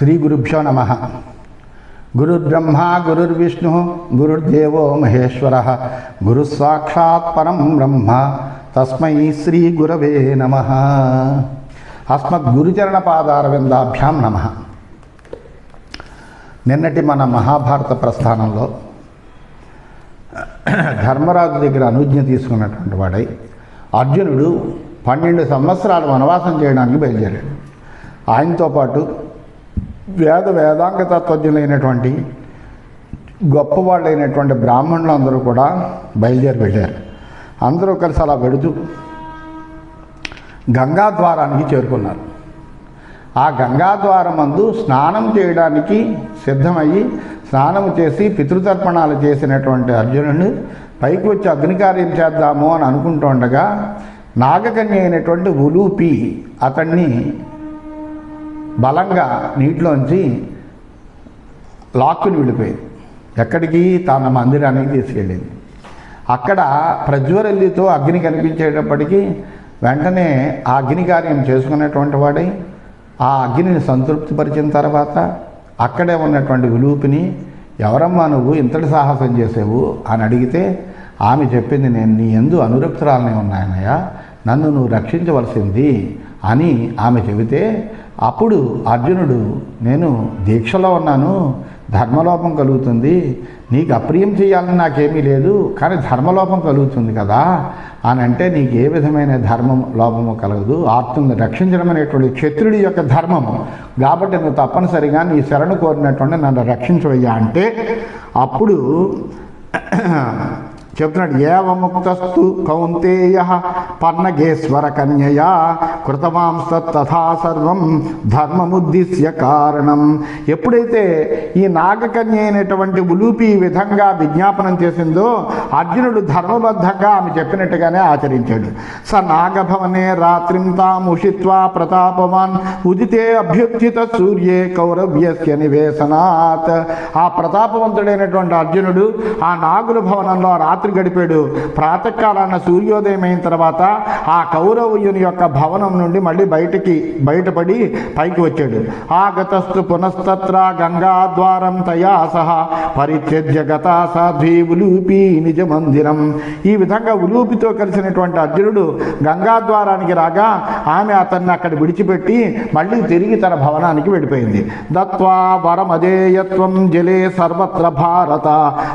శ్రీ గురుభ్యో నమ. గురుర్బ్రహ్మ గురుర్విష్ణు గురుర్దేవో మహేశ్వర గురు సాక్షాత్ పరం బ్రహ్మ తస్మై శ్రీ గురవే నమ. అస్మద్గురుచరణ పాదారవిందాభ్యాం నమ. నిన్నటి మన మహాభారత ప్రస్థానంలో ధర్మరాజు దగ్గర అనుజ్ఞ తీసుకున్నటువంటి వాడై అర్జునుడు పన్నెండు సంవత్సరాలు వనవాసం చేయడానికి బయలుదేరాడు. ఆయనతో పాటు వేద వేదాంగ తత్వజ్ఞులైనటువంటి గొప్పవాళ్ళైనటువంటి బ్రాహ్మణులు అందరూ కూడా బయలుదేరి వెళ్ళారు. అందరూ కలిసి అలా వెడుతూ గంగా ద్వారానికి చేరుకున్నారు. ఆ గంగా ద్వారమందు స్నానం చేయడానికి సిద్ధమయ్యి స్నానం చేసి పితృతర్పణాలు చేసినటువంటి అర్జునుడు పైకి వచ్చి అగ్నికార్యం చేద్దాము అని అనుకుంటుండగా నాగకన్య అయినటువంటి ఉలూపి అతన్ని బలంగా నీటిలోంచి లాక్కుని వెళ్ళిపోయింది. ఎక్కడికి? తన మందిరానికి తీసుకెళ్ళింది. అక్కడ ప్రజ్వరల్లితో అగ్ని కనిపించేటప్పటికీ వెంటనే ఆ అగ్ని కార్యం చేసుకున్నటువంటి వాడై ఆ అగ్నిని సంతృప్తిపరిచిన తర్వాత అక్కడే ఉన్నటువంటి విలూపిని ఎవరమ్మా నువ్వు? ఇంతటి సాహసం చేసేవు? అని అడిగితే ఆమె చెప్పింది నేను నీ ఎందు అనురక్తురాలనే ఉన్నాయనయ్యా నన్ను నువ్వు రక్షించవలసింది అని ఆమె చెబితే అప్పుడు అర్జునుడు నేను దీక్షలో ఉన్నాను ధర్మలోపం కలుగుతుంది నీకు అప్రియం చేయాలని నాకేమీ లేదు కానీ ధర్మలోపం కలుగుతుంది కదా అని అంటే నీకు ఏ విధమైన ధర్మం లోపము కలగదు ఆత్మని రక్షించడం అనేటువంటి క్షత్రుడి యొక్క ధర్మము కాబట్టి నువ్వు తప్పనిసరిగా నీ శరణు కోరినటువంటి నన్ను రక్షించవయ్యా అంటే అప్పుడు చెప్తున్నాడు ఏవముక్తస్తు కౌంతేయ పర్ణగేశ్వర కన్యయా కృతమాంస్తథా సర్వం ధర్మముద్దిశ్య కారణం. ఎప్పుడైతే ఈ నాగకన్య అయినటువంటి ఉలూపి ఈ విధంగా విజ్ఞాపనం చేసిందో అర్జునుడు ధర్మబద్ధంగా ఆమె చెప్పినట్టుగానే ఆచరించాడు. స నాగభవనే రాత్రిం తాముషిత్వా ప్రతాపవాన్ ఉదితే అభ్యుత్థిత సూర్యే కౌరవ్యస్య నివేశనాత్. ఆ ప్రతాపవంతుడైనటువంటి అర్జునుడు ఆ నాగుల భవనంలో రాత్రి గడిపాడు. ప్రాతకాలాన సూర్యోదయం అయిన తర్వాత ఆ కౌరవుని యొక్క భవనం నుండి మళ్ళీ బయటికి బయటపడి పైకి వచ్చాడు. ఆగతస్తు పునస్తత్ర గంగాద్వారం తయా సహా పరిత్యజ్య గత సాధ్వీ ఉలూపి నిజ మందిరం ఈ విధంగా ఉలూపితో కలిసినటువంటి అర్జునుడు గంగా ద్వారానికి రాగా ఆమె అతన్ని అక్కడ విడిచిపెట్టి మళ్ళీ తిరిగి తన భవనానికి వెళ్ళిపోయింది. దత్వా వరమదేయత్వం జలే సర్వత్ర భారత.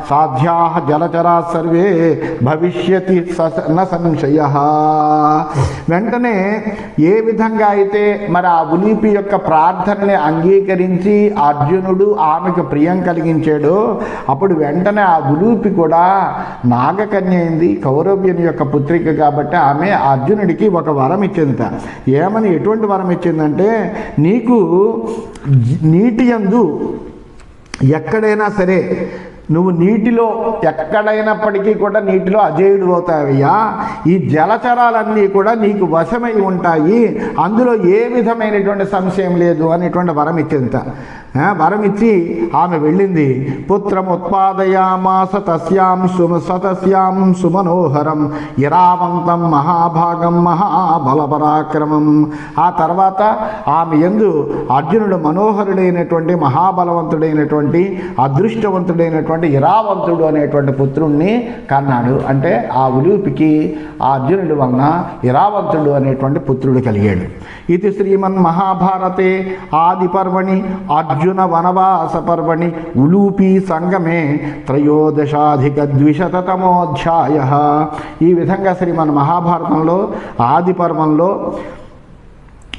సాధ్యా జలచరా సర్వే భవిష్యతి న సంశయ. వెంటనే ఏ విధంగా అయితే మరి ఆ ఉలీపి యొక్క ప్రార్థనని అంగీకరించి అర్జునుడు ఆమెకు ప్రియం కలిగించాడో అప్పుడు వెంటనే ఆ ఉలూపి కూడా నాగకన్య అయింది కౌరవ్యుని యొక్క పుత్రిక కాబట్టి ఆమె అర్జునుడికి ఒక వరం ఇచ్చింది ఏమని ఎటువంటి వరం ఇచ్చిందంటే నీకు నీటి యందు ఎక్కడైనా సరే నువ్వు నీటిలో ఎక్కడైనప్పటికీ కూడా నీటిలో అజేయుడు అవుతావయ్యా. ఈ జలచరాలన్నీ కూడా నీకు వశమై ఉంటాయి. అందులో ఏ విధమైనటువంటి సంశయం లేదు అనేటువంటి వరం ఇచ్చింత. వరం ఇచ్చి ఆమె వెళ్ళింది. పుత్రం ఉత్పాదయామాస తస్యాం సుమ సతస్యాం సుమనోహరం. ఇరావంతం మహాభాగం మహాబలపరాక్రమం. ఆ తర్వాత ఆమె ఎందు అర్జునుడు మనోహరుడైనటువంటి మహాబలవంతుడైనటువంటి అదృష్టవంతుడైనటువంటి ఇరావంతుడు అనేటువంటి పుత్రుణ్ణి కన్నాడు. అంటే ఆ ఉలూపికి ఆ అర్జునుడి వలన ఇరావంతుడు అనేటువంటి పుత్రుడు కలిగాడు. ఇది శ్రీమన్ మహాభారతే ఆది పర్వణి అర్జున వనవాస పర్వణి ఉలూపి సంగమే త్రయోదశాధిక ద్విశతమోధ్యాయ ఈ విధంగా శ్రీమన్ మహాభారతంలో ఆది పర్వంలో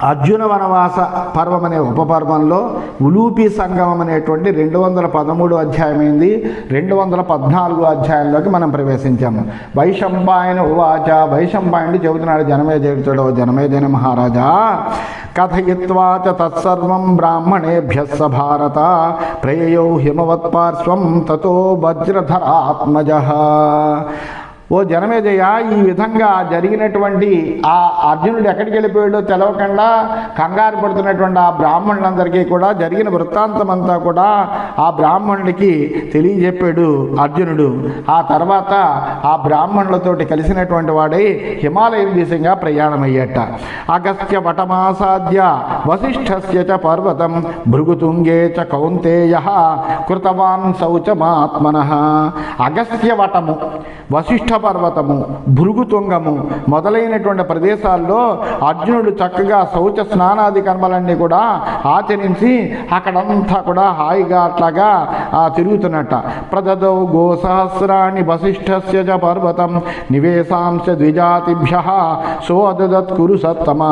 అర్జున వనవాస పర్వం అనే ఉపపర్వంలో ఉలూపి సంగమం అనేటువంటి రెండు వందల పదమూడు అధ్యాయమైంది. రెండు వందల పద్నాలుగు అధ్యాయంలోకి మనం ప్రవేశించాము. వైశంపాయన ఉవాచ వైశంపాయనుడు చెబుతున్నాడు జనమేజయుడితోడో జనమేజన మహారాజా కథయిత్వాచ తత్సర్వం బ్రాహ్మణేభ్య స భారత ప్రేయో హిమవత్పార్శ్వం తతో వజ్రధరాత్మజ. ఓ జనమేజయ ఈ విధంగా జరిగినటువంటి ఆ అర్జునుడు ఎక్కడికి వెళ్ళిపోయాడో తెలవకుండా కంగారు పడుతున్నటువంటి ఆ బ్రాహ్మణులందరికీ కూడా జరిగిన వృత్తాంతం అంతా కూడా ఆ బ్రాహ్మణుడికి తెలియజెప్పాడు అర్జునుడు. ఆ తర్వాత ఆ బ్రాహ్మణులతోటి కలిసినటువంటి వాడై హిమాలయం దిశగా ప్రయాణమయ్యట. అగస్త్య వటమాసాద్య వశిష్ఠస్య చ పర్వతం భృగుతుంగే చ కౌంతేయ కృతవాన్ శౌచమాత్మన అగస్త్య వటము వశిష్ఠ పర్వతము భృగుతుంగము మొదలైనటువంటి ప్రదేశాల్లో అర్జునుడు చక్కగా శౌచ స్నానాది కర్మలన్నీ కూడా ఆచరించి అక్కడంతా కూడా హాయిగా అట్లాగా ఆ, తిరుగుతున్నట్ట. ప్రదదౌ గోసహస్రాణి వశిష్ఠస్య చ పర్వతం నివేశాంశ ద్విజాతిభ్య సోదదత్ కురు సత్తమ.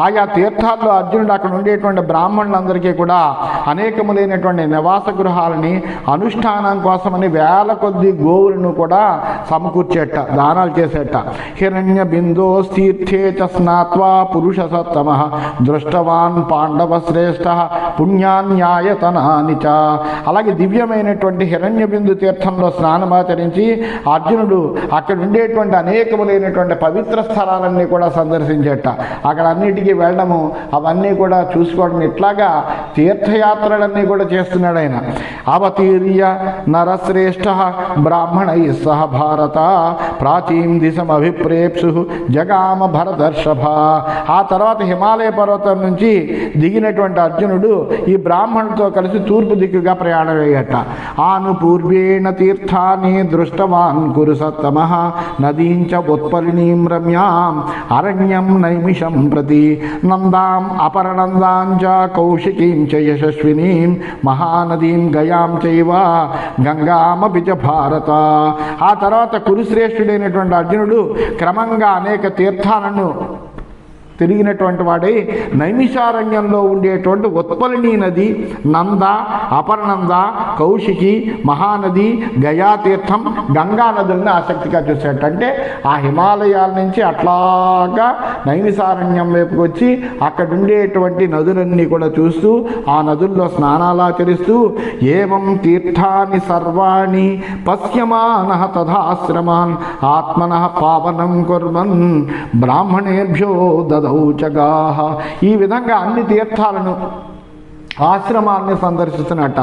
ఆయా తీర్థాల్లో అర్జునుడు అక్కడ ఉండేటువంటి బ్రాహ్మణులందరికీ కూడా అనేకములైనటువంటి నివాస గృహాలని అనుష్ఠానం కోసమని వేల కొద్ది గోవులను కూడా సమకూర్చేట దానాలు చేసేట. హిరణ్య బిందోస్తీర్థే చ స్నాత్వా పురుష సత్తమ దృష్టవాన్ పాండవ శ్రేష్ఠ పుణ్యాన్యాయతనాని చ. అలాగే దివ్యమైనటువంటి హిరణ్య బిందు తీర్థంలో స్నానమాచరించి అర్జునుడు అక్కడ ఉండేటువంటి అనేకములైనటువంటి పవిత్ర స్థలాలన్నీ కూడా సందర్శించేట. అక్కడ అన్నిటికీ వెళ్ళడము అవన్నీ కూడా చూసుకోవడం ఇట్లాగా తీర్థయాత్రలన్నీ కూడా చేస్తున్నాడు ఆయన. అవతీర్య నరశ్రేష్ఠ బ్రాహ్మణై సహ భారత. ప్రాచీం దిశం అభిప్రేప్సు జగామ భరదర్షభ ఆ తర్వాత హిమాలయ పర్వతం నుంచి దిగినటువంటి అర్జునుడు ఈ బ్రాహ్మణుడితో కలిసి తూర్పు దిక్కుగా ప్రయాణమయ్యట. ఆను పూర్వేణ తీర్థాన్ని దృష్టవాన్ కురు సత్తమ నదీంచ ఉత్పలినీం రమ్యాం అరణ్యం నైమిషం ప్రతి. నందాం అపరనందాంచ కౌశికీం చ యశస్వినీం మహానదీం గయాం చైవ గంగామపి చ భారత. ఆ తర్వాత శ్రేష్ఠుడైనటువంటి అర్జునుడు క్రమంగా అనేక తీర్థాలను తిరిగినటువంటి వాడై నైమిషారణ్యంలో ఉండేటువంటి ఉత్పలిణీ నది నంద అపర్నంద కౌశికి మహానది గయాతీర్థం గంగా నదులను ఆసక్తిగా చూసేటంటే ఆ హిమాలయాల నుంచి అట్లాగా నైమిషారణ్యం వైపుకి వచ్చి అక్కడ ఉండేటువంటి నదులన్నీ కూడా చూస్తూ ఆ నదుల్లో స్నానాలు ఆచరిస్తూ ఏవం తీర్థాని సర్వాణి పశ్యమాన తథాశ్రమాన్ ఆత్మన పావనం కుర్వన్ బ్రాహ్మణేభ్యో దౌచగాహ ఈ విధంగా అన్ని తీర్థాలను ఆశ్రమాన్ని సందర్శిస్తున్నట్ట.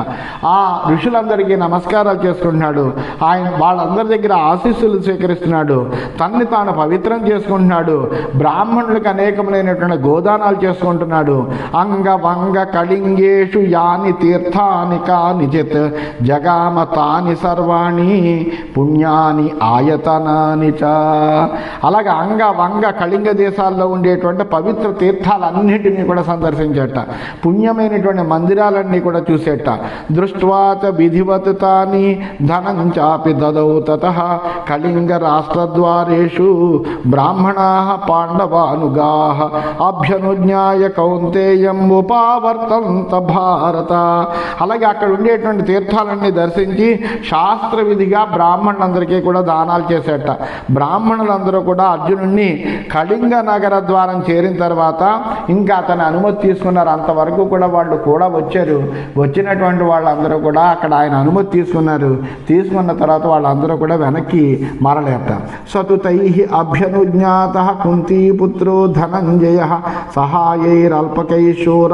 ఆ ఋషులందరికీ నమస్కారాలు చేసుకుంటున్నాడు ఆయన వాళ్ళందరి దగ్గర ఆశీస్సులు స్వీకరిస్తున్నాడు. తన్ని తాను పవిత్రం చేసుకుంటున్నాడు. బ్రాహ్మణులకు అనేకములైనటువంటి గోదానాలు చేసుకుంటున్నాడు. అంగ వంగ కళింగేషు యాని తీర్థాని కానిచిత్ జగామ తాని సర్వాణి పుణ్యాని ఆయతనాని చ. అలాగే అంగ వంగ కళింగ దేశాల్లో ఉండేటువంటి పవిత్ర తీర్థాలన్నింటినీ కూడా సందర్శించట. పుణ్యమైనటువంటి మందిరాలన్నీ కూడా చూసేట. దృష్ట్వాత విధివత్ తాని ధనం చాపి దదౌ తత కళింగ రాష్ట్రద్వారేషు బ్రాహ్మణా పాండవానుగా అభ్యనుజ్ఞాయ కౌంతేయం ఉపావర్తంత భారత. అలాగే అక్కడ ఉండేటువంటి తీర్థాలన్నీ దర్శించి శాస్త్ర విధిగా బ్రాహ్మణులందరికీ కూడా దానాలు చేసేట. బ్రాహ్మణులందరూ కూడా అర్జునుడిని కళింగ నగర ద్వారం చేరిన తర్వాత ఇంకా అతని అనుమతి తీసుకున్నారు. అంతవరకు కూడా వాళ్ళు కూడా వచ్చారు. వచ్చినటువంటి వాళ్ళందరూ కూడా అక్కడ ఆయన అనుమతి తీసుకున్నారు. తీసుకున్న తర్వాత వాళ్ళందరూ కూడా వెనక్కి మరలేట సతుతై అభ్యనుజ్ఞాత కుంతీపుత్రో ధనంజయ సహాయైరల్పకైశూర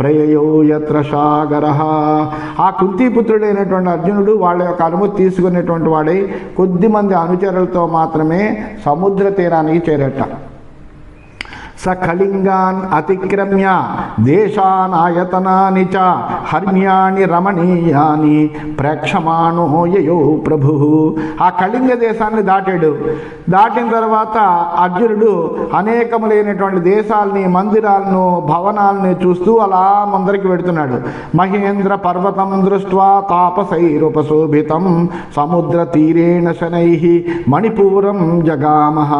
ప్రయయో యత్ర సాగర. ఆ కుంతీపుత్రుడైనటువంటి అర్జునుడు వాళ్ళ యొక్క అనుమతి తీసుకునేటువంటి వాడై కొద్దిమంది అనుచరులతో మాత్రమే సముద్ర తీరానికి చేరట. సఖలింగాన్ అతిక్రమ్య దేశానాయతనాని చ హర్మ్యాని రమణీయాని ప్రేక్షమాణోయో ప్రభు. ఆ కళింగ దేశాన్ని దాటాడు. దాటిన తర్వాత అర్జునుడు అనేకములైనటువంటి దేశాలని మందిరాలను భవనాలని చూస్తూ అలా ముందరికి వెడుతున్నాడు. మహేంద్ర పర్వతం దృష్ట్వా తాపసైరుపశోభితం సముద్ర తీరేణ శనై మణిపూరం జగామహ.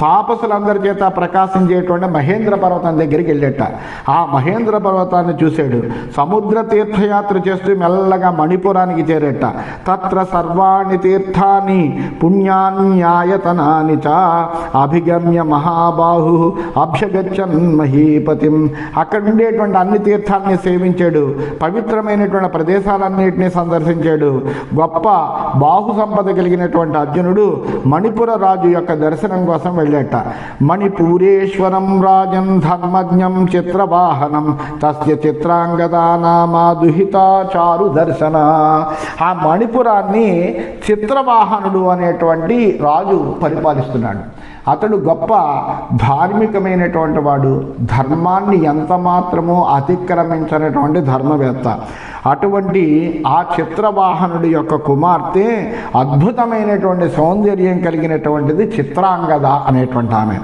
తాపసులందరి చేత ప్రకాశించ చేయటువంటి మహేంద్ర పర్వతం దగ్గరికి వెళ్ళేట. ఆ మహేంద్ర పర్వతాన్ని చూశాడు. సముద్ర తీర్థయాత్ర చేస్తూ మెల్లగా మణిపురానికి చేరేట. తత్ర సర్వాణి తీర్థాన్ని పుణ్యాన్యాయతనాని చ అభిగమ్య మహాబాహు అభ్యగచ్చన్ మహీపతిం. అక్కడ ఉండేటువంటి అన్ని తీర్థాన్ని సేవించాడు. పవిత్రమైనటువంటి ప్రదేశాలన్నింటినీ సందర్శించాడు. గొప్ప బాహు సంపద కలిగినటువంటి అర్జునుడు మణిపుర రాజు యొక్క దర్శనం కోసం వెళ్ళాట. మణిపూరేశ్వరం రాజన్ ధర్మజ్ఞం చిత్రవాహనం తస్య చిత్రాంగదా నామా చారు దర్శన ఆ మణిపురాన్ని చిత్రవాహనుడు అనేటువంటి రాజు పరిపాలిస్తున్నాడు. అతడు గొప్ప ధార్మికమైనటువంటి వాడు. ధర్మాన్ని ఎంత మాత్రమో అతిక్రమించినటువంటి ధర్మవేత్త. అటువంటి ఆ చిత్రవాహనుడి యొక్క కుమార్తె అద్భుతమైనటువంటి సౌందర్యం కలిగినటువంటిది చిత్రాంగద అనేటువంటి ఆమె.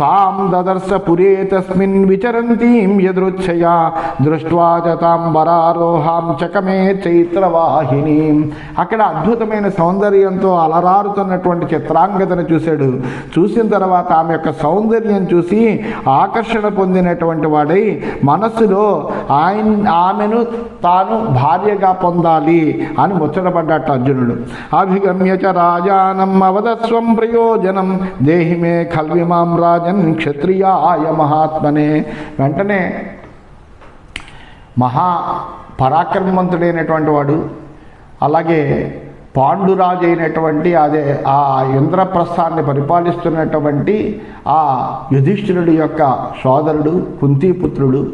తాం దదర్శ పురే తస్మిన్ విచరంతీం యదృచ్ఛయా. దృష్ట్వా చ తాం వరారోహాం చకమే చైత్రవాహిని. అక్కడ అద్భుతమైన సౌందర్యంతో అలరారుతున్నటువంటి చిత్రాంగతను చూశాడు. చూసిన తర్వాత ఆమె యొక్క సౌందర్యం చూసి ఆకర్షణ పొందినటువంటి వాడై మనస్సులో ఆయన ఆమెను తాను భార్యగా పొందాలి అని ముచ్చటపడ్డాట అర్జునుడు. అభిగమ్య చ రాజానం అవదస్వం ప్రయోజనం. దేహిమే మే రాజ క్షత్రియ క్షత్రియాయ మహాత్మనే. వెంటనే మహా పరాక్రమవంతుడైనటువంటి వాడు అలాగే పాండురాజు అయినటువంటి అదే ఆ ఇంద్రప్రస్థాన్ని పరిపాలిస్తున్నటువంటి ఆ యుధిష్ఠిరుడి యొక్క సోదరుడు కుంతీపుత్రుడు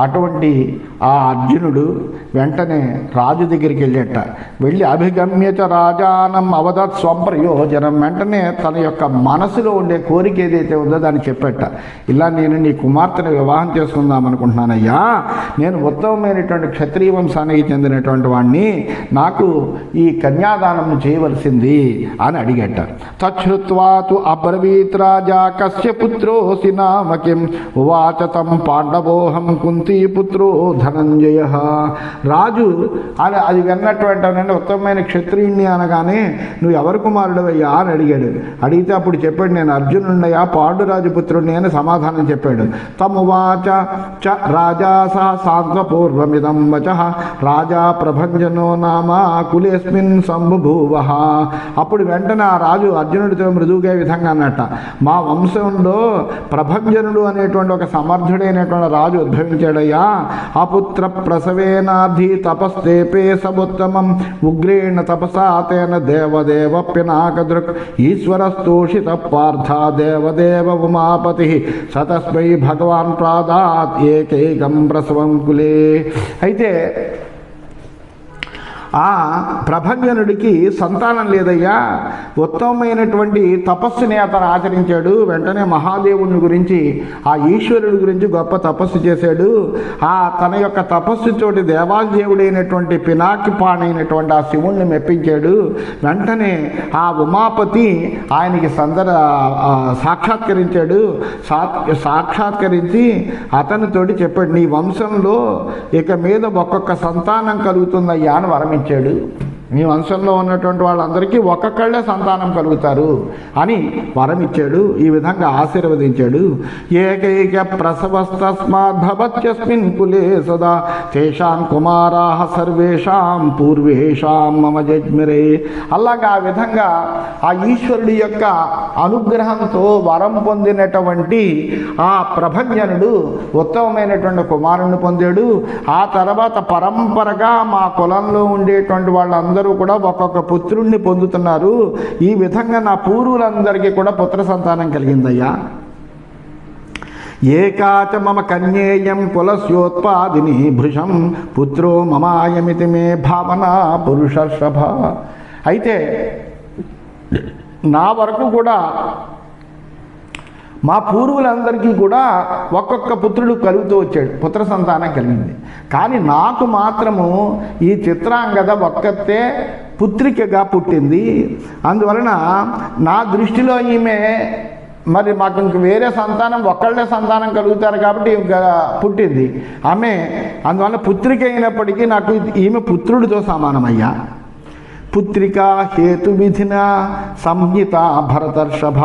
అటువంటి ఆ అర్జునుడు వెంటనే రాజు దగ్గరికి వెళ్ళేట. వెళ్ళి అభిగమ్యత రాజానం అవదత్ స్వప్రయోజనం. వెంటనే తన యొక్క మనసులో ఉండే కోరిక ఏదైతే ఉందో దాన్ని చెప్పేట. ఇలా నేను నీ కుమార్తెను వివాహం చేసుకుందాం అనుకుంటున్నానయ్యా. నేను ఉత్తమమైనటువంటి క్షత్రియ వంశానికి చెందినటువంటి వాడిని నాకు ఈ కన్యాదానం చేయవలసింది అని అడిగట. తచ్చుత్వాతు అబ్రవీత్ రాజా కశ్యపుత్రోసి నామకిం ఉవాచ తం పాండవోహం కుంతీపుత్రో ధనంజయ. రాజు అని అది విన్నటువంటి ఉత్తమమైన క్షత్రియుణ్ణి అనగానే నువ్వు ఎవరి కుమారుడవయ్యా అని అడిగాడు. అడిగితే అప్పుడు చెప్పాడు నేను అర్జునుడయ్యా పాండురాజు పుత్రుడిని అని సమాధానం చెప్పాడు. తమువాచ చ రాజా సా సాంత్వపూర్వమిదం వచ. రాజా ప్రభంజనో నామ కులేస్మిన్ సంబుభూవ. అప్పుడు వెంటనే ఆ రాజు అర్జునుడితో మృదువుగా విధంగా అన్నట్ట మా వంశంలో ప్రభంజనుడు అనేటువంటి ఒక సమర్థుడైనటువంటి రాజు ఉద్భవించాడయ్యా అపుత్ర ప్రసవేనాధి తపస్తేపే సముత్తమం. ఉగ్రేణ తపసా తేన దేవదేవ పినాకదృక్ ఈశ్వరస్తోషిత పార్థ దేవదేవ ఉమాపతి. సతస్మై భగవాన్ ప్రాదాత్ ఏకైకం ప్రసవం కులే అయితే ఆ ప్రభంజనుడికి సంతానం లేదయ్యా. ఉత్తమమైనటువంటి తపస్సుని అతను ఆచరించాడు. వెంటనే మహాదేవుని గురించి ఆ ఈశ్వరుడి గురించి గొప్ప తపస్సు చేశాడు. ఆ తన యొక్క తపస్సు తోటి దేవాదేవుడైనటువంటి పినాకి పాణైనటువంటి ఆ శివుణ్ణి మెప్పించాడు. వెంటనే ఆ ఉమాపతి ఆయనకి సందర సాక్షాత్కరించాడు. సా సాక్షాత్కరించి అతనితోటి చెప్పాడు నీ వంశంలో ఇక మీద ఒక్కొక్క సంతానం కలుగుతుందయ్యా అని వరమిచ్చాడు మీ వంశంలో ఉన్నటువంటి వాళ్ళందరికీ ఒక్కొక్కళ్ళే సంతానం కలుగుతారు అని వరం ఇచ్చాడు ఈ విధంగా ఆశీర్వదించాడు. ఏకైక ప్రసవస్తస్మాద్భవత్యస్మిన్ కులే సదా తేషాం కుమారా సర్వేషాం పూర్వేషాం మమ జజ్మిరే అలాగా ఆ విధంగా ఆ ఈశ్వరుడి యొక్క అనుగ్రహంతో వరం పొందినటువంటి ఆ ప్రభజ్ఞనుడు ఉత్తమమైనటువంటి కుమారుణ్ణి పొందాడు. ఆ తర్వాత పరంపరగా మా కులంలో ఉండేటువంటి వాళ్ళందరూ కూడా ఒక్కొక్క పుత్రుణ్ణి పొందుతున్నారు. ఈ విధంగా నా పూర్వులందరికీ కూడా పుత్ర సంతానం కలిగిందయ్యా. ఏకాచ మమ కన్యేయం కులస్యోత్పాదిని భృషం పుత్రో మమాయమితి మే భావన పురుషర్షభ. అయితే నా వరకు కూడా మా పూర్వులందరికీ కూడా ఒక్కొక్క పుత్రుడు కలుగుతూ వచ్చాడు. పుత్ర సంతానం కలిగింది. కానీ నాకు మాత్రము ఈ చిత్రాంగద ఒక్కతే పుత్రికగా పుట్టింది. అందువలన నా దృష్టిలో ఈమె మరి మాకు ఇంక వేరే సంతానం ఒక్కళ్ళే సంతానం కలుగుతారు కాబట్టి పుట్టింది. ఆమె అందువల్ల పుత్రిక అయినప్పటికీ నాకు ఈమె పుత్రుడితో సమానమయ్యా. పుత్రికా హేతువిధిన సంహిత భరతర్షభ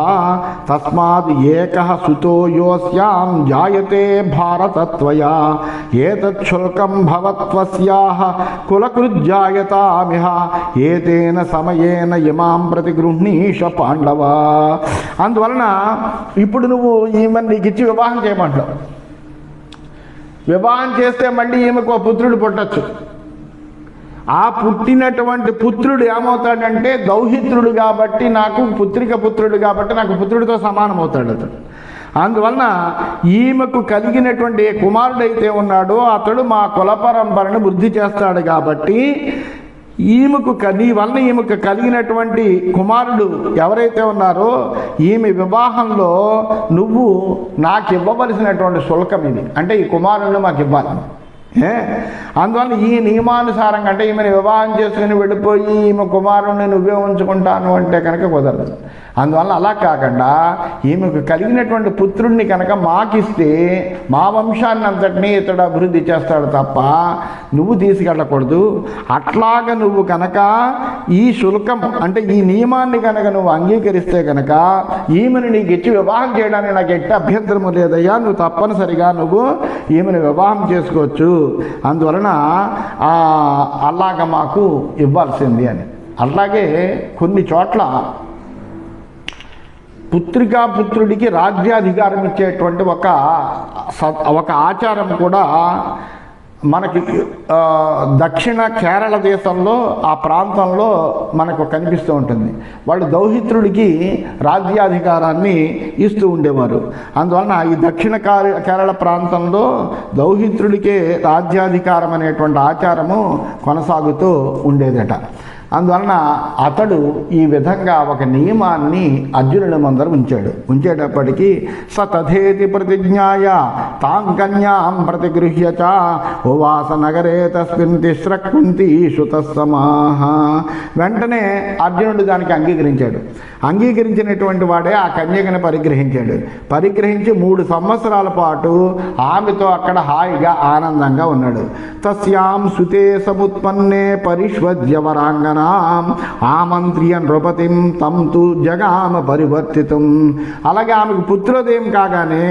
తస్మాత్ ఏక సుతో యోస్యాం జాయతే భారతత్వయా. ఏతచ్చుల్కం భవత్వస్యాః కులకృజ్జాయతామిహ ఏతేన సమయేన ఇమాం ప్రతి గృహ్ణీష పాండవ. అందువలన ఇప్పుడు నువ్వు ఈమెను నీకు ఇచ్చి వివాహం చేయమంటావు. వివాహం చేస్తే మళ్ళీ ఈమెకు పుత్రుడు పుట్టచ్చు. ఆ పుట్టినటువంటి పుత్రుడు ఏమవుతాడంటే దౌహిత్రుడు కాబట్టి నాకు పుత్రిక పుత్రుడు కాబట్టి నాకు పుత్రుడితో సమానం అవుతాడు అతడు. అందువలన ఈమెకు కలిగినటువంటి ఏ కుమారుడైతే ఉన్నాడో అతడు మా కుల పరంపరను వృద్ధి చేస్తాడు కాబట్టి ఈమెకు నీ వలన ఈమెకు కలిగినటువంటి కుమారుడు ఎవరైతే ఉన్నారో ఈమె వివాహంలో నువ్వు నాకు ఇవ్వవలసినటువంటి శుల్కం ఇది. అంటే ఈ కుమారుడిని మాకు ఇవ్వాలి. అందువల్ల ఈ నియమానుసారంగా అంటే ఈమెను వివాహం చేసుకుని వెళ్ళిపోయి ఈమె కుమారుణ్ణి నువ్వే ఉంచుకుంటాను అంటే కనుక కుదరదు. అందువల్ల అలా కాకుండా ఈమెకు కలిగినటువంటి పుత్రుణ్ణి కనుక మాకిస్తే మా వంశాన్ని అంతటినీ ఇతడు అభివృద్ధి చేస్తాడు తప్ప నువ్వు తీసుకెళ్ళకూడదు. అట్లాగ నువ్వు కనుక ఈ శుల్కం అంటే ఈ నియమాన్ని కనుక నువ్వు అంగీకరిస్తే కనుక ఈమెను నీకు ఇచ్చి వివాహం చేయడానికి నాకు ఎట్టి అభ్యంతరము లేదయ్యా. నువ్వు తప్పనిసరిగా నువ్వు ఈమెను వివాహం చేసుకోవచ్చు. అందువలన అలాగ మాకు ఇవ్వాల్సింది అని. అలాగే కొన్ని చోట్ల పుత్రికా పుత్రుడికి రాజ్యాధికారం ఇచ్చేటువంటి ఒక ఒక ఆచారం కూడా మనకి దక్షిణ కేరళ దేశంలో ఆ ప్రాంతంలో మనకు కనిపిస్తూ ఉంటుంది. వాళ్ళు దౌహిత్రుడికి రాజ్యాధికారాన్ని ఇస్తూ ఉండేవారు. అందువలన ఈ దక్షిణ కేరళ ప్రాంతంలో దౌహిత్రుడికే రాజ్యాధికారం అనేటువంటి ఆచారము కొనసాగుతూ ఉండేదట. అందువలన అతడు ఈ విధంగా ఒక నియమాన్ని అర్జునుడి ముందర ఉంచాడు. ఉంచేటప్పటికీ స తథేతి ప్రతిజ్ఞాయ తాం కన్యాం ప్రతిగృహ్యచ ఉవాస నగరే తస్మిన్ తిస్రకుంతి సుతసమాహ వెంటనే అర్జునుడు దానికి అంగీకరించాడు. అంగీకరించినటువంటి వాడే ఆ కన్యకని పరిగ్రహించాడు. పరిగ్రహించి మూడు సంవత్సరాల పాటు ఆమెతో అక్కడ హాయిగా ఆనందంగా ఉన్నాడు. తస్యాం సుతే సముత్పన్నే పరిష్వద్యవరాంగన. వరాంగనాం ఆమంత్రియ నృపతిం తం తు జగామ పరివర్తితం. అలాగే ఆమెకు పుత్రోదయం కాగానే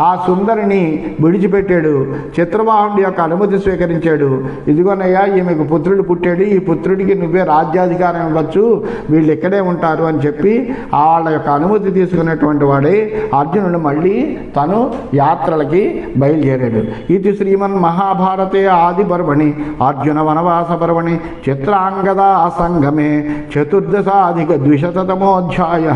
ఆ సుందరిని విడిచిపెట్టాడు. చిత్రవాహుడి యొక్క అనుమతి స్వీకరించాడు. ఇదిగోనయ్యా ఈమెకు పుత్రుడు పుట్టాడు. ఈ పుత్రుడికి నువ్వే రాజ్యాధికారం ఇవ్వచ్చు వీళ్ళు ఇక్కడే ఉంటారు అని చెప్పి వాళ్ళ యొక్క అనుమతి తీసుకున్నటువంటి వాడే అర్జునుడు మళ్ళీ తను యాత్రలకి బయలుదేరాడు. ఇది శ్రీమన్ మహాభారతే ఆది పర్వణి అర్జున వనవాస పర్వణి చిత్రాంగదా సంగమే చతుర్దశాధిక ద్విశతమోధ్యాయ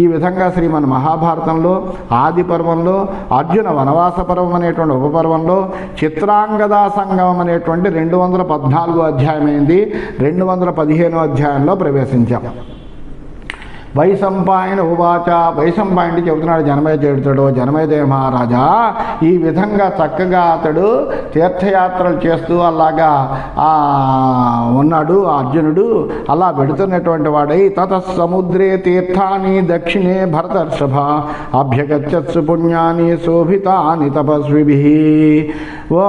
ఈ విధంగా శ్రీమన్ మహాభారతంలో ఆది పర్వంలో అర్జున వనవాస పర్వం అనేటువంటి ఉపపర్వంలో చిత్రాంగదా సంగమం అనేటువంటి రెండు వందల పద్నాలుగో అధ్యాయమైంది. రెండు వందల పదిహేనో అధ్యాయంలో ప్రవేశించాం. వైశంపాయన ఉవాచ. వైశంపాయనుడు చెబుతున్నాడు జనమేజ చెబుతాడు జనమేజయ మహారాజా. ఈ విధంగా చక్కగా అతడు తీర్థయాత్రలు చేస్తూ అలాగా ఉన్నాడు ఆ అర్జునుడు. అలా పెడుతున్నటువంటి వాడై తత సముద్రే తీర్థాన్ని దక్షిణే భరతర్షభ అభ్యగచ్చత్సు పుణ్యాన్ని శోభితాని తపస్విభి. ఓ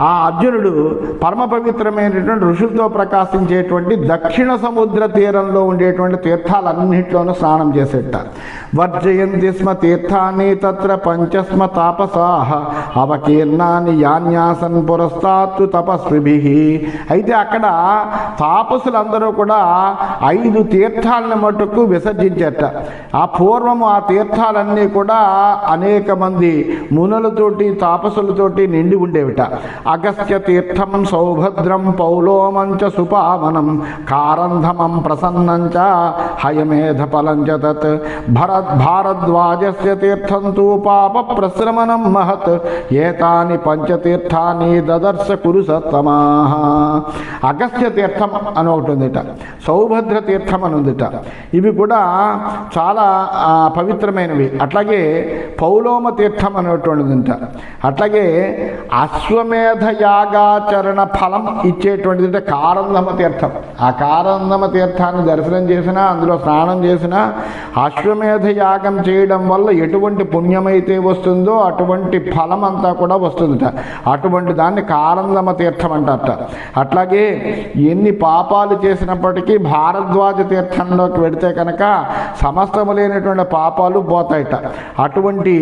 ఆ అర్జునుడు పరమ పవిత్రమైనటువంటి ఋషులతో ప్రకాశించేటువంటి దక్షిణ సముద్ర తీరంలో ఉండేటువంటి తీర్థాలన్నింటిలోనూ స్నానం చేసేట. వర్జయంతి స్మ తీర్థాన్ని తత్ర పంచస్మ తాపసాహ. అవకీర్ణాన్ని యాన్యాసన్ పురస్తాత్తు తపస్విభి. అయితే అక్కడ తాపసులందరూ కూడా ఐదు తీర్థాలను మటుకు విసర్జించట. ఆ పూర్వము ఆ తీర్థాలన్నీ కూడా అనేక మంది మునులతోటి తాపసులతోటి నిండి ఉండేవిట. అగస్త్య తీర్థం సౌభద్రం పౌలోమంచ సుపావనం. కారంధమం ప్రసన్నంచ హయమేధ ఫలంచ తత్ భరత్ భారద్వాజస్ తీర్థం తు పాప ప్రశ్రమణం మహత్ ఏతాని పంచతీర్థాన్ని దదర్శ కురు సత్తమాహ అగస్త్య తీర్థం అని ఒకటి ఉందిట। సౌభద్ర తీర్థం అని ఉందిట। ఇవి కూడా చాలా పవిత్రమైనవి. అట్లాగే పౌలోమ తీర్థం అనేటువంటిదిట। అట్లాగే అశ్వమేధ యాగాచరణ ఫలం ఇచ్చేటువంటిది అంటే కారందమ తీర్థం. ఆ కారందమ తీర్థాన్ని దర్శనం చేసినా అందులో స్నానం చేసి చేసినా అశ్వమేధ యాగం చేయడం వల్ల ఎటువంటి పుణ్యమైతే వస్తుందో అటువంటి ఫలం అంతా కూడా వస్తుందట. అటువంటి దాన్ని కారందమ తీర్థం అంటారట. అట్లాగే ఎన్ని పాపాలు చేసినప్పటికీ భారద్వాజ తీర్థంలోకి వెడితే కనుక సమస్తము లేనటువంటి పాపాలు పోతాయట. అటువంటి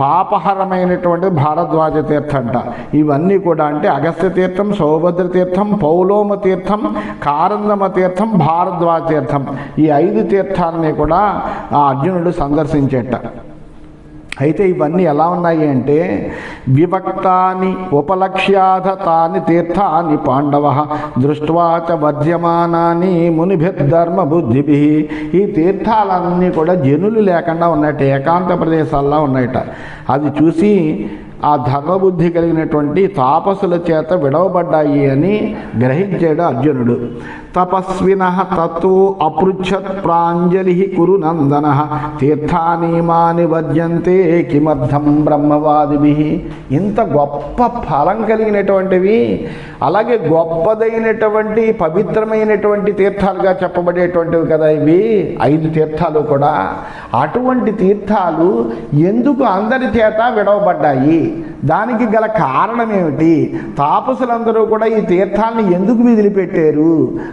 పాపహరమైనటువంటి భారద్వాజ తీర్థం అంట. ఇవన్నీ కూడా అంటే అగస్త్య తీర్థం సౌభద్ర తీర్థం పౌలోమ తీర్థం కారందమ తీర్థం భారద్వాజ తీర్థం. ఈ ఐదు ప్రదేశాలని కూడా ఆ అర్జునుడు సందర్శించేట. అయితే ఇవన్నీ ఎలా ఉన్నాయి అంటే విభక్తాని ఉపలక్ష్యాధ తాని తీర్థాని పాండవ దృష్ట్వాచ వర్జ్యమానాని మునిభిర్ధర్మ బుద్ధిభి. ఈ తీర్థాలన్నీ కూడా జనులు లేకుండా ఉన్నట్టు ఏకాంత ప్రదేశాల్లో ఉన్నాయట. అది చూసి ఆ ధర్మబుద్ధి కలిగినటువంటి తాపసుల చేత విడవబడ్డాయి అని గ్రహించాడు అర్జునుడు. తపస్విన తత్వో అపృచ్చత్ ప్రాంజలి కురు నందన. తీర్థానీమాని మాని కిమర్థం బ్రహ్మవాదిభి. ఇంత గొప్ప ఫలం కలిగినటువంటివి అలాగే గొప్పదైనటువంటి పవిత్రమైనటువంటి తీర్థాలుగా చెప్పబడేటువంటివి కదా ఇవి. ఐదు తీర్థాలు కూడా. అటువంటి తీర్థాలు ఎందుకు అందరి చేత విడవబడ్డాయి? దానికి గల కారణం ఏమిటి తాపసులందరూ కూడా ఈ తీర్థాన్ని ఎందుకు విదిలిపెట్టారు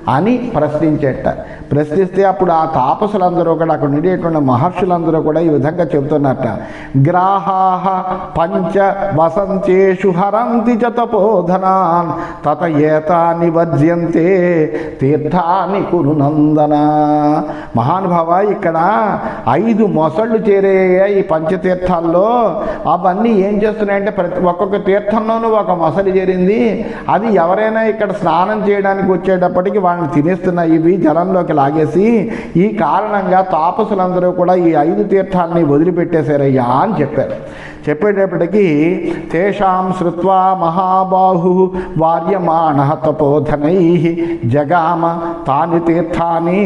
అని ప్రశ్నించేట. ప్రశ్నిస్తే అప్పుడు ఆ తాపసులందరూ కూడా అక్కడ ఉండేటువంటి మహర్షులందరూ కూడా ఈ విధంగా చెబుతున్నట్ట. గ్రాహా పంచ వసంతేషు హరంతి చ తపోధనాన్ తత ఏతాన్ని వర్జ్యంతే తీర్థాన్ని కురునందన మహానుభావ ఇక్కడ ఐదు మొసళ్ళు చేరే ఈ పంచతీర్థాల్లో అవన్నీ ఏం చేస్తున్నాయంటే ప్రతి ఒక్కొక్క తీర్థంలోనూ ఒక మొసలి చేరింది. అది ఎవరైనా ఇక్కడ స్నానం చేయడానికి వచ్చేటప్పటికి వాళ్ళని తినేస్తున్నాయి ఇవి జలంలోకి లాగేసి ఈ కారణంగా తాపసులందరూ కూడా ఈ ఐదు తీర్థాలని వదిలిపెట్టేశారయ్యా అని చెప్పారు. చెప్పేటప్పటికీ తేషాం శృత్వా మహాబాహు వార్యమాణ తపోధనై జగామ తాని తీర్థాన్ని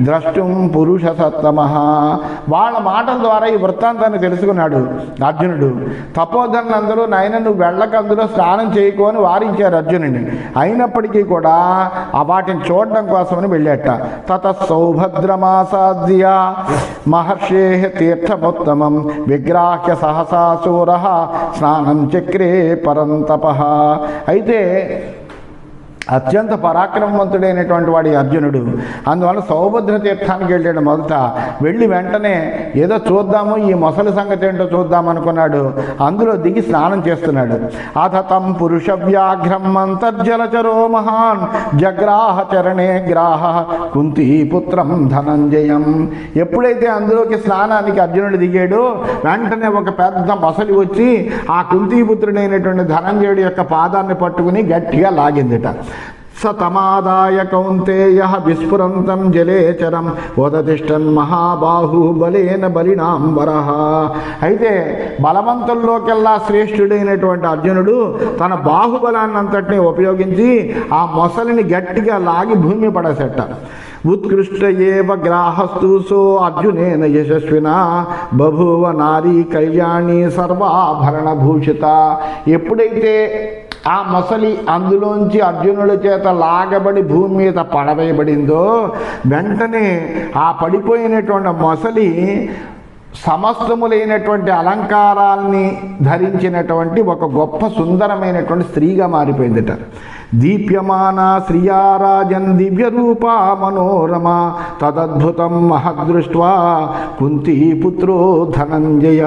ద్రష్టుం పురుష సత్తమ. వాళ్ళ మాటల ద్వారా ఈ వృత్తాంతాన్ని తెలుసుకున్నాడు అర్జునుడు. తపోధనులందరూ నాయన నువ్వు వెళ్ళక అందులో స్నానం చేయకు అని వారించారు అర్జునుడిని. అయినప్పటికీ కూడా ఆ వాటిని చూడడం కోసమని వెళ్ళేట. తత సౌభద్రమాసాద్య మహర్షే తీర్థముత్తమం విగ్రాహ్య సహసాసూర స్నానం చక్రే పరంతప. అయితే అత్యంత పరాక్రమవంతుడైనటువంటి వాడి అర్జునుడు. అందువల్ల సౌభద్ర తీర్థానికి వెళ్ళాడు మొదట. వెళ్ళి వెంటనే ఏదో చూద్దాము ఈ మొసలి సంగతి ఏంటో చూద్దాం అనుకున్నాడు. అందులో దిగి స్నానం చేస్తున్నాడు. అథతం పురుష వ్యాఘ్రం అంతర్జలచరో మహాన్. జగ్రాహ చరణే గ్రాహ కుంతీపుత్రం ధనంజయం. ఎప్పుడైతే అందులోకి స్నానానికి అర్జునుడు దిగాడో వెంటనే ఒక పెద్ద మొసలి వచ్చి ఆ కుంతీపుత్రుడైనటువంటి ధనంజయుడి యొక్క పాదాన్ని పట్టుకుని గట్టిగా లాగిందిట. సతమాదాయ తమాదాయ కౌంతేయ విస్ఫురంతం జలేచరం ఉదతిష్టన్ మహాబాహు బలేన బలినాంబర అయితే బలవంతుల్లోకెల్లా శ్రేష్ఠుడైనటువంటి అర్జునుడు తన బాహుబలాన్నంతటిని ఉపయోగించి ఆ మొసలిని గట్టిగా లాగి భూమి పడసెట్ట ఉత్కృష్ట ఏవ గ్రాహస్తు సో అర్జునేన యశస్విన బభువ నారీ కళ్యాణి సర్వాభరణ భూషిత ఎప్పుడైతే ఆ మొసలి అందులోంచి అర్జునుల చేత లాగబడి భూమి మీద పడవేయబడిందో వెంటనే ఆ పడిపోయినటువంటి మొసలి సమస్తములైనటువంటి అలంకారాల్ని ధరించినటువంటి ఒక గొప్ప సుందరమైనటువంటి స్త్రీగా మారిపోయిందిట. దీప్యమాన శ్రియారాజన్ దివ్య రూపా మనోరమ తదద్భుతం మహదృష్ట్వా కుంతీపుత్రో ధనంజయ.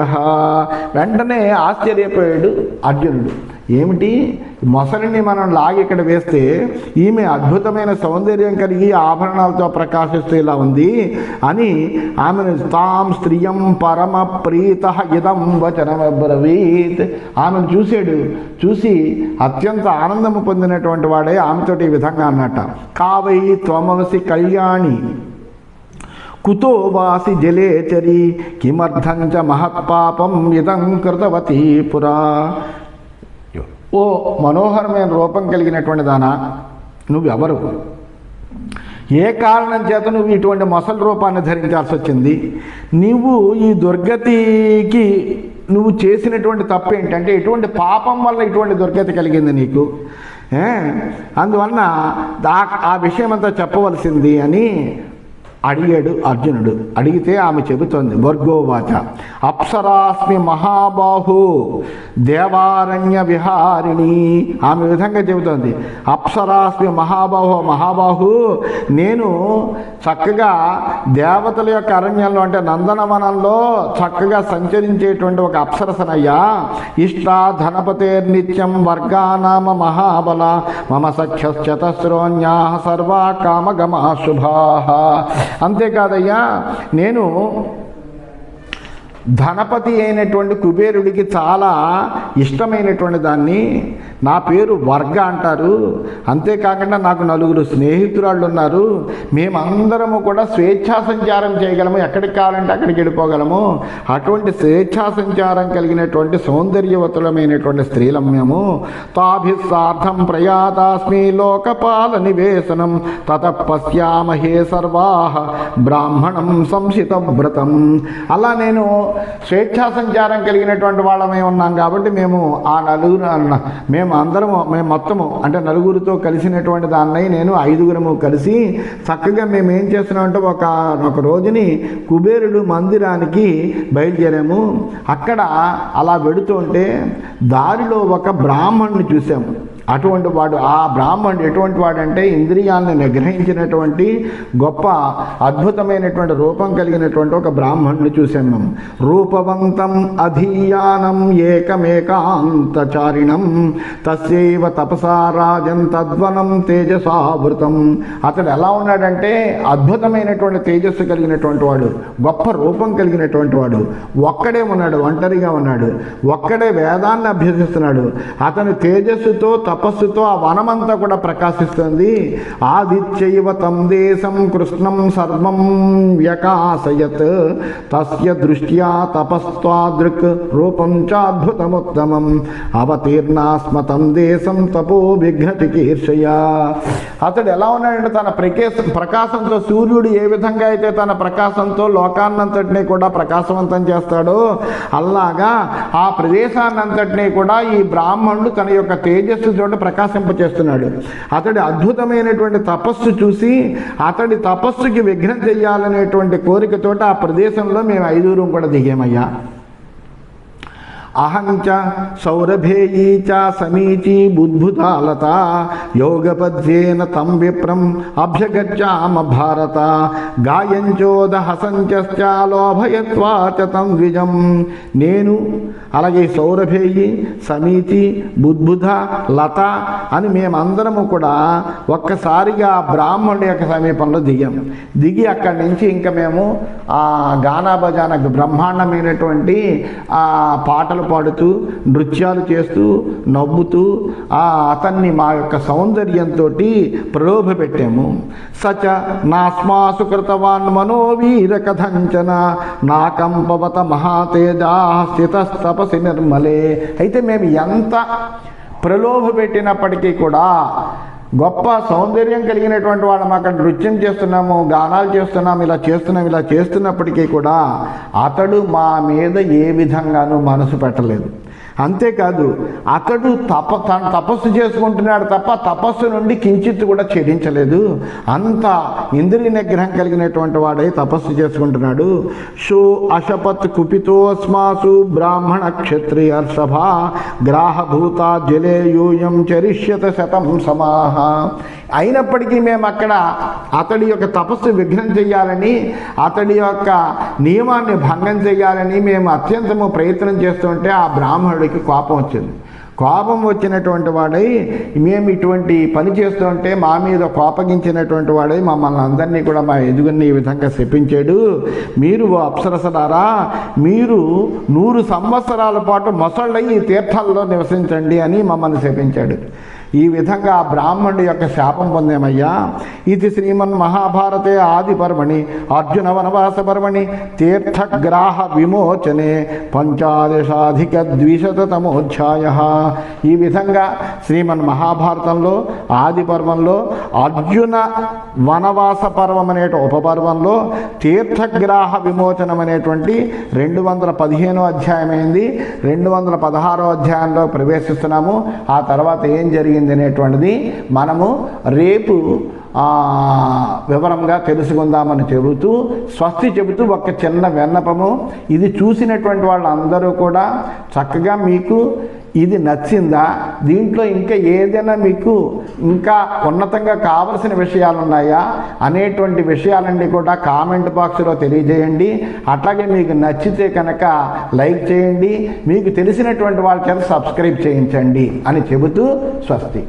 వెంటనే ఆశ్చర్యపోయాడు అర్జునుడు. ఏమిటి? మొసలిని మనం లాగి ఇక్కడ వేస్తే ఈమె అద్భుతమైన సౌందర్యం కలిగి ఆభరణాలతో ప్రకాశిస్తూ ఇలా ఉంది అని ఆమెను తాం స్త్రియం పరమ ప్రీత ఇదం వచనమబ్రవీత్ ఆమెను చూశాడు. చూసి అత్యంత ఆనందము పొందినటువంటి వాడే ఆమెతోటి ఈ విధంగా అన్నట్ట కావై త్వమవసి కళ్యాణి. కుతో వాసి జలేచరి కిమర్థం చ మహత్పాపం ఇదం కృతవతీ పురా. ఓ మనోహరమైన రూపం కలిగినటువంటి దానా నువ్వెవరు? ఏ కారణం చేత నువ్వు ఇటువంటి మొసలి రూపాన్ని ధరించాల్సి వచ్చింది? నువ్వు ఈ దుర్గతికి నువ్వు చేసినటువంటి తప్పు ఏంటంటే ఎటువంటి పాపం వల్ల ఇటువంటి దుర్గతి కలిగింది నీకు. అందువలన ఆ- ఆ విషయం అంతా చెప్పవలసింది అని అడిగాడు అర్జునుడు. అడిగితే ఆమె చెబుతోంది వర్గోవాచ అప్సరాస్మి మహాబాహు దేవారణ్య విహారిణి. ఆమె విధంగా చెబుతోంది అప్సరాస్మి మహాబాహు మహాబాహు నేను చక్కగా దేవతల యొక్క అరణ్యంలో అంటే నందనవనంలో చక్కగా సంచరించేటువంటి ఒక అప్సరసనయ్యా. ఇష్ట ధనపతేర్నిత్యం వర్గానామ మహాబల మమ సఖ్యశ్చతస్రోన్యా సర్వా కామగమా శుభా అంతేకాదయ్యా నేను ధనపతి అయినటువంటి కుబేరుడికి చాలా ఇష్టమైనటువంటి దాన్ని నా పేరు వర్గ అంటారు. అంతేకాకుండా నాకు నలుగురు స్నేహితురాళ్ళు ఉన్నారు మేమందరము కూడా స్వేచ్ఛా సంచారం చేయగలము. ఎక్కడికి కావాలంటే అక్కడికి వెళ్ళిపోగలము. అటువంటి స్వేచ్ఛా సంచారం కలిగినటువంటి సౌందర్యవతులమైనటువంటి స్త్రీలం మేము తాభిస్సార్థం ప్రయాతాస్మి లోకపాల నివేశనం తత పశ్యామహే సర్వాహ బ్రాహ్మణం సంశిత వ్రతం. అలా నేను స్వేచ్ఛా సంచారం కలిగినటువంటి వాళ్ళమే ఉన్నాం కాబట్టి మేము ఆ నలుగురు అన్న- మేము అందరము మేము మొత్తము అంటే నలుగురితో కలిసినటువంటి దాన్నై నేను ఐదుగురము కలిసి చక్కగా మేము ఏం చేస్తున్నామంటే ఒక ఒక రోజుని కుబేరుడు మందిరానికి బయలుదేరాము. అక్కడ అలా వెడుతుంటే దారిలో ఒక బ్రాహ్మణ్ణి చూసాము. అటువంటి వాడు ఆ బ్రాహ్మణుడు ఎటువంటి వాడంటే ఇంద్రియాలను నిగ్రహించినటువంటి గొప్ప అద్భుతమైనటువంటి రూపం కలిగినటువంటి ఒక బ్రాహ్మణుని చూసాం మేము రూపవంతం అధీయానం ఏకమేకాంతచారిణం తస్యైవ తపసా తద్వనం తేజసావృతం. అతడు ఎలా ఉన్నాడంటే అద్భుతమైనటువంటి తేజస్సు కలిగినటువంటి వాడు గొప్ప రూపం కలిగినటువంటి వాడు. ఒక్కడే ఉన్నాడు ఒంటరిగా ఉన్నాడు. ఒక్కడే వేదాన్ని అభ్యసిస్తున్నాడు. అతని తేజస్సుతో తపస్సుతో ఆ వనమంతా కూడా ప్రకాశిస్తుంది. ఆదిత్యైవ తం దేశం కృష్ణం సర్వం వ్యకాశయత్. తస్య దృష్ట్యా తపస్వాదృక్ రూపం చాద్భుతముత్తమం. అవతీర్ణాస్మతం దేశం తపో విఘ్నతికీర్షయా అతడు ఎలా ఉన్నాడంటే తన ప్రకేశ ప్రకాశంతో సూర్యుడు ఏ విధంగా అయితే తన ప్రకాశంతో లోకాన్నంతటినీ కూడా ప్రకాశవంతం చేస్తాడో అలాగా ఆ ప్రదేశాన్నంతటినీ కూడా ఈ బ్రాహ్మణుడు తన యొక్క తేజస్సు చోట ప్రకాశింపచేస్తున్నాడు అతడి అద్భుతమైనటువంటి తపస్సు చూసి అతడి తపస్సుకి విఘ్నం చెయ్యాలనేటువంటి కోరికతోట ఆ ప్రదేశంలో మేము ఐదుగురం కూడా దిగామయ్యా. అహంచ సౌరభేయీ చ సమీచీ బుద్భుతాలత యోగపద్యేన తం విప్రం అభ్యగచ్చామ భారత గాయంచోద హసంచశ్చ లోభయత్వా తం ద్విజం. నేను అలాగే సౌరభేయి సమీతి బుద్భుత లత అని మేమందరము కూడా ఒక్కసారిగా బ్రాహ్మణుడి యొక్క సమీపంలో దిగాం. దిగి అక్కడి నుంచి ఇంకా మేము ఆ గానా బ్రహ్మాండమైనటువంటి ఆ పాటలు పాడుతూ నృత్యాలు చేస్తూ నవ్వుతూ ఆ అతన్ని మా యొక్క సౌందర్యంతో ప్రలోభ పెట్టాము సచ నాస్మాసు కృతవాన్ మనోవీర కథంచన నాకంపవత మహాతేజా స్థితస్తపసి నిర్మలే. అయితే మేము ఎంత ప్రలోభ పెట్టినప్పటికీ కూడా గొప్ప సౌందర్యం కలిగినటువంటి వాళ్ళం. అక్కడ నృత్యం చేస్తున్నాము గానాలు చేస్తున్నాము ఇలా చేస్తున్నాం ఇలా చేస్తున్నప్పటికీ కూడా అతడు మా మీద ఏ విధంగానూ మనసు పెట్టలేదు. అంతేకాదు అతడు తప తన తపస్సు చేసుకుంటున్నాడు తప్ప తపస్సు నుండి కించిత్ కూడా చెడించలేదు అంత ఇంద్రియ నిగ్రహం కలిగినటువంటి వాడై తపస్సు చేసుకుంటున్నాడు. షో అశపత్ కుపితోస్మాసు బ్రాహ్మణ క్షత్రియ సభ గ్రాహభూత జలే యూయం చరిష్యత శతం సమాహ. అయినప్పటికీ మేము అక్కడ అతడి యొక్క తపస్సు విఘ్నం చేయాలని అతడి యొక్క నియమాన్ని భంగం చేయాలని మేము అత్యంతము ప్రయత్నం చేస్తుంటే ఆ బ్రాహ్మణుడు వాడికి కోపం వచ్చింది. కోపం వచ్చినటువంటి వాడై మేము ఇటువంటి పని చేస్తుంటే మా మీద కోపగించినటువంటి వాడై మమ్మల్ని అందరినీ కూడా మా ఎదుగుని ఈ విధంగా శపించాడు. మీరు ఓ అప్సరసరారా మీరు నూరు సంవత్సరాల పాటు మొసళ్ళై ఈ తీర్థాల్లో నివసించండి అని మమ్మల్ని శపించాడు. ఈ విధంగా ఆ బ్రాహ్మణుడి యొక్క శాపం పొందామయ్యా? ఇది శ్రీమన్ మహాభారతే ఆది పర్వణి అర్జున వనవాస పర్వణి తీర్థగ్రాహ విమోచనే పంచాదశాధిక ద్విశతమోధ్యాయ ఈ విధంగా శ్రీమన్ మహాభారతంలో ఆది పర్వంలో అర్జున వనవాస పర్వం అనే ఉపపర్వంలో తీర్థగ్రాహ విమోచనం అనేటువంటి రెండు వందల పదిహేనో అధ్యాయమైంది. రెండు వందల పదహారో అధ్యాయంలో ప్రవేశిస్తున్నాము. ఆ తర్వాత ఏం జరిగింది? అనేటువంటిది మనము రేపు వివరంగా తెలుసుకుందామని చెబుతూ స్వస్తి చెబుతూ ఒక చిన్న విన్నపము. ఇది చూసినటువంటి వాళ్ళందరూ కూడా చక్కగా మీకు ఇది నచ్చిందా? దీంట్లో ఇంకా ఏదైనా మీకు ఇంకా ఉన్నతంగా కావలసిన విషయాలు ఉన్నాయా అనేటువంటి విషయాలన్నీ కూడా కామెంట్ బాక్స్లో తెలియజేయండి. అట్లాగే మీకు నచ్చితే కనుక లైక్ చేయండి. మీకు తెలిసినటువంటి వాళ్ళ చేత సబ్స్క్రైబ్ చేయించండి అని చెబుతూ స్వస్తి.